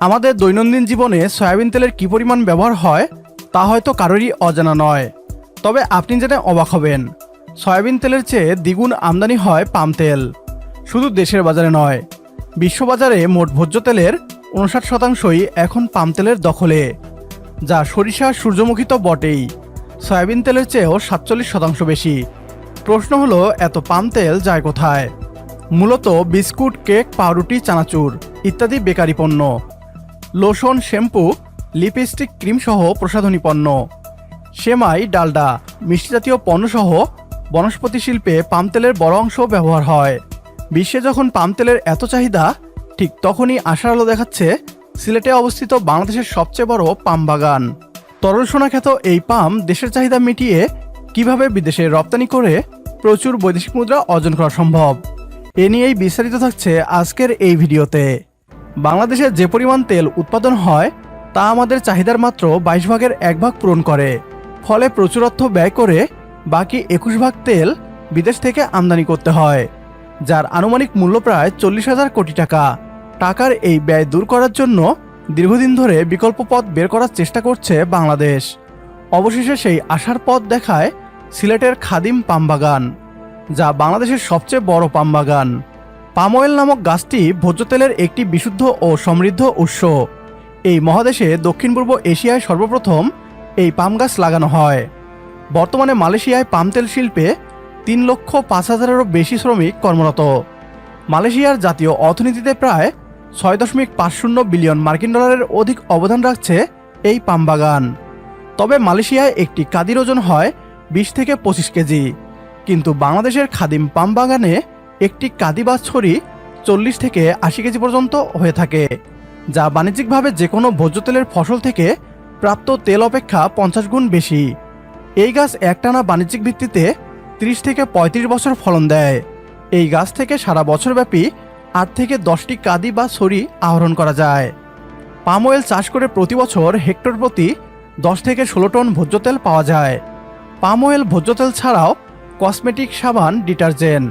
আমাদের দৈনন্দিন জীবনে সয়াবিন তেলের কী পরিমাণ ব্যবহার হয়, তা হয়তো কারোরই অজানা নয়। তবে আপনি জেনে অবাক হবেন, সয়াবিন তেলের চেয়ে দ্বিগুণ আমদানি হয় পাম তেল। শুধু দেশের বাজারে নয়, বিশ্ববাজারে মোট ভোজ্য তেলের উনষাট শতাংশই এখন পাম তেলের দখলে, যা সরিষা সূর্যমুখী তো বটেই। সয়াবিন তেলের চেয়েও সাতচল্লিশ শতাংশ বেশি। প্রশ্ন হলো, এত পাম তেল যায় কোথায়? মূলত বিস্কুট, কেক, পাউরুটি, চানাচুর ইত্যাদি বেকারি পণ্য। লোশন, শ্যাম্পু, লিপস্টিক ক্রিম সহ প্রসাধনী পণ্য। সেমাই, ডালডা মিষ্টি জাতীয় পণ্যসহ বনস্পতি শিল্পে পাম তেলের বড় অংশ ব্যবহার হয়। বিশ্বে যখন পাম তেলের এত চাহিদা, ঠিক তখনই আশার আলো দেখাচ্ছে সিলেটে অবস্থিত বাংলাদেশের সবচেয়ে বড় পাম বাগান। তরল সোনা খ্যাত এই পাম দেশের চাহিদা মিটিয়ে কীভাবে বিদেশে রপ্তানি করে প্রচুর বৈদেশিক মুদ্রা অর্জন করা সম্ভব? এ নিয়েই বিস্তারিত থাকছে আজকের এই ভিডিওতে। বাংলাদেশে যে পরিমাণ তেল উৎপাদন হয়, তা আমাদের চাহিদার মাত্র বাইশ ভাগের এক ভাগ পূরণ করে। ফলে প্রচুর অর্থ ব্যয় করে বাকি একুশ ভাগ তেল বিদেশ থেকে আমদানি করতে হয়, যার আনুমানিক মূল্য প্রায় চল্লিশ হাজার কোটি টাকা। টাকার এই ব্যয় দূর করার জন্য দীর্ঘদিন ধরে বিকল্প পথ বের করার চেষ্টা করছে বাংলাদেশ। অবশেষে সেই আশার পথ দেখায় সিলেটের খাদিম পাম বাগান, যা বাংলাদেশের সবচেয়ে বড় পাম বাগান। পাম অয়েল নামক গাছটি ভোজ্য তেলের একটি বিশুদ্ধ ও সমৃদ্ধ উৎস। এই মহাদেশে দক্ষিণ পূর্ব এশিয়ায় সর্বপ্রথম এই পাম গাছ লাগানো হয়। বর্তমানে মালয়েশিয়ায় পাম তেল শিল্পে তিন লক্ষ পাঁচ হাজারেরও বেশি শ্রমিক কর্মরত। মালয়েশিয়ার জাতীয় অর্থনীতিতে প্রায় ছয় দশমিক পাঁচ শূন্য বিলিয়ন মার্কিন ডলারের অধিক অবদান রাখছে এই পাম বাগান। তবে মালয়েশিয়ায় একটি কাদির ওজন হয় বিশ থেকে পঁচিশ কেজি। কিন্তু বাংলাদেশের খাদিম পাম বাগানে একটি কাদি বা ছড়ি চল্লিশ থেকে আশি কেজি পর্যন্ত হয়ে থাকে, যা বাণিজ্যিকভাবে যে কোনো ভোজ্য তেলের ফসল থেকে প্রাপ্ত তেল অপেক্ষা পঞ্চাশ গুণ বেশি। এই গাছ একটানা বাণিজ্যিক ভিত্তিতে ত্রিশ থেকে ৩৫ বছর ফলন দেয়। এই গাছ থেকে সারা বছরব্যাপী আট থেকে দশটি কাদি বা ছড়ি আহরণ করা যায়। পাম অয়েল চাষ করে প্রতি বছর হেক্টর প্রতি দশ থেকে ষোলো টন ভোজ্য তেল পাওয়া যায়। পাম অয়েল ভোজ্য তেল ছাড়াও কসমেটিক সাবান, ডিটারজেন্ট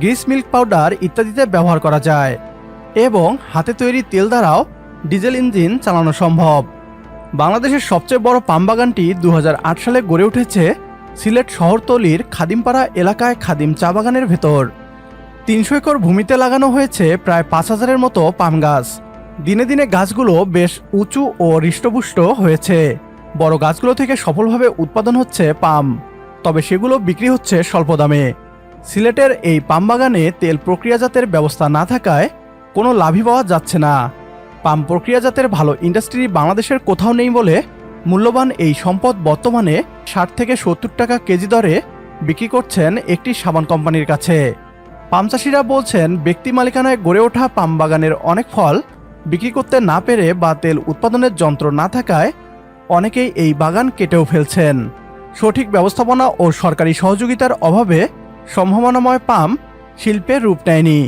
গ্রিস মিল্ক পাউডার ইত্যাদিতে ব্যবহার করা যায় এবং হাতে তৈরি তেল দ্বারাও ডিজেল ইঞ্জিন চালানো সম্ভব। বাংলাদেশের সবচেয়ে বড় পাম বাগানটি দু হাজার আট সালে গড়ে উঠেছে সিলেট শহরতলির খাদিমপাড়া এলাকায় খাদিম চা বাগানের ভেতর। তিনশো একর ভূমিতে লাগানো হয়েছে প্রায় পাঁচ হাজারের মতো পাম গাছ। দিনে দিনে গাছগুলো বেশ উঁচু ও হৃষ্টপুষ্ট হয়েছে। বড় গাছগুলো থেকে সফলভাবে উৎপাদন হচ্ছে পাম। তবে সেগুলো বিক্রি হচ্ছে স্বল্প দামে। সিলেটের এই পামবাগানে তেল প্রক্রিয়াজাতের ব্যবস্থা না থাকায় কোনো লাভই পাওয়া যাচ্ছে না। পাম প্রক্রিয়াজাতের ভালো ইন্ডাস্ট্রি বাংলাদেশের কোথাও নেই বলে মূল্যবান এই সম্পদ বর্তমানে ষাট থেকে সত্তর টাকা কেজি দরে বিক্রি করছেন একটি সাবান কোম্পানির কাছে। পাম চাষিরা বলছেন, ব্যক্তি মালিকানায় গড়ে ওঠা পাম বাগানের অনেক ফল বিক্রি করতে না পেরে বা তেল উৎপাদনের যন্ত্র না থাকায় অনেকেই এই বাগান কেটেও ফেলছেন। সঠিক ব্যবস্থাপনা ও সরকারি সহযোগিতার অভাবে সম্ভাবনাময় পাম শিল্পের রূপ নেয়নি।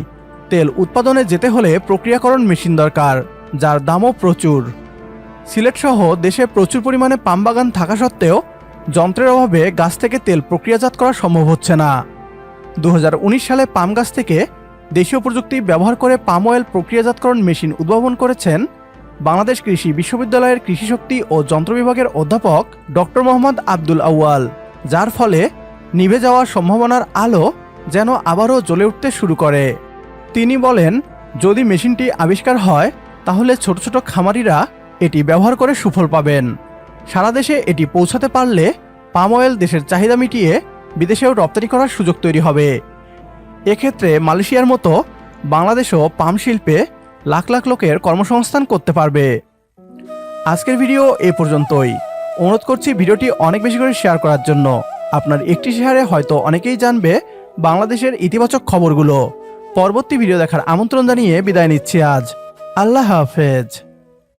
তেল উৎপাদনে যেতে হলে প্রক্রিয়াকরণ মেশিন দরকার, যার দামও প্রচুর। সিলেট সহ দেশে প্রচুর পরিমাণে পাম বাগান থাকা সত্ত্বেও যন্ত্রের অভাবে গাছ থেকে তেল প্রক্রিয়াজাত করা সম্ভব হচ্ছে না। দু হাজার উনিশ সালে পাম গাছ থেকে দেশীয় প্রযুক্তি ব্যবহার করে পাম অয়েল প্রক্রিয়াজাতকরণ মেশিন উদ্ভাবন করেছেন বাংলাদেশ কৃষি বিশ্ববিদ্যালয়ের কৃষিশক্তি ও যন্ত্র বিভাগের অধ্যাপক ডক্টর মোহাম্মদ আব্দুল আউয়াল, যার ফলে নিভে যাওয়ার সম্ভাবনার আলো যেন আবারও জ্বলে উঠতে শুরু করে। তিনি বলেন, যদি মেশিনটি আবিষ্কার হয়, তাহলে ছোট ছোট খামারিরা এটি ব্যবহার করে সুফল পাবেন। সারা দেশে এটি পৌঁছাতে পারলে পাম অয়েল দেশের চাহিদা মিটিয়ে বিদেশেও রপ্তানি করার সুযোগ তৈরি হবে। এক্ষেত্রে মালয়েশিয়ার মতো বাংলাদেশও পাম শিল্পে লাখ লাখ লোকের কর্মসংস্থান করতে পারবে। আজকের ভিডিও এ পর্যন্তই। অনুরোধ করছি ভিডিওটি অনেক বেশি করে শেয়ার করার জন্য। আপনার একটি শেয়ারে হয়তো অনেকেই জানবে বাংলাদেশের ইতিবাচক খবরগুলো। পরবর্তী ভিডিও দেখার আমন্ত্রণ জানিয়ে বিদায় নিচ্ছি আজ। আল্লাহ হাফেজ।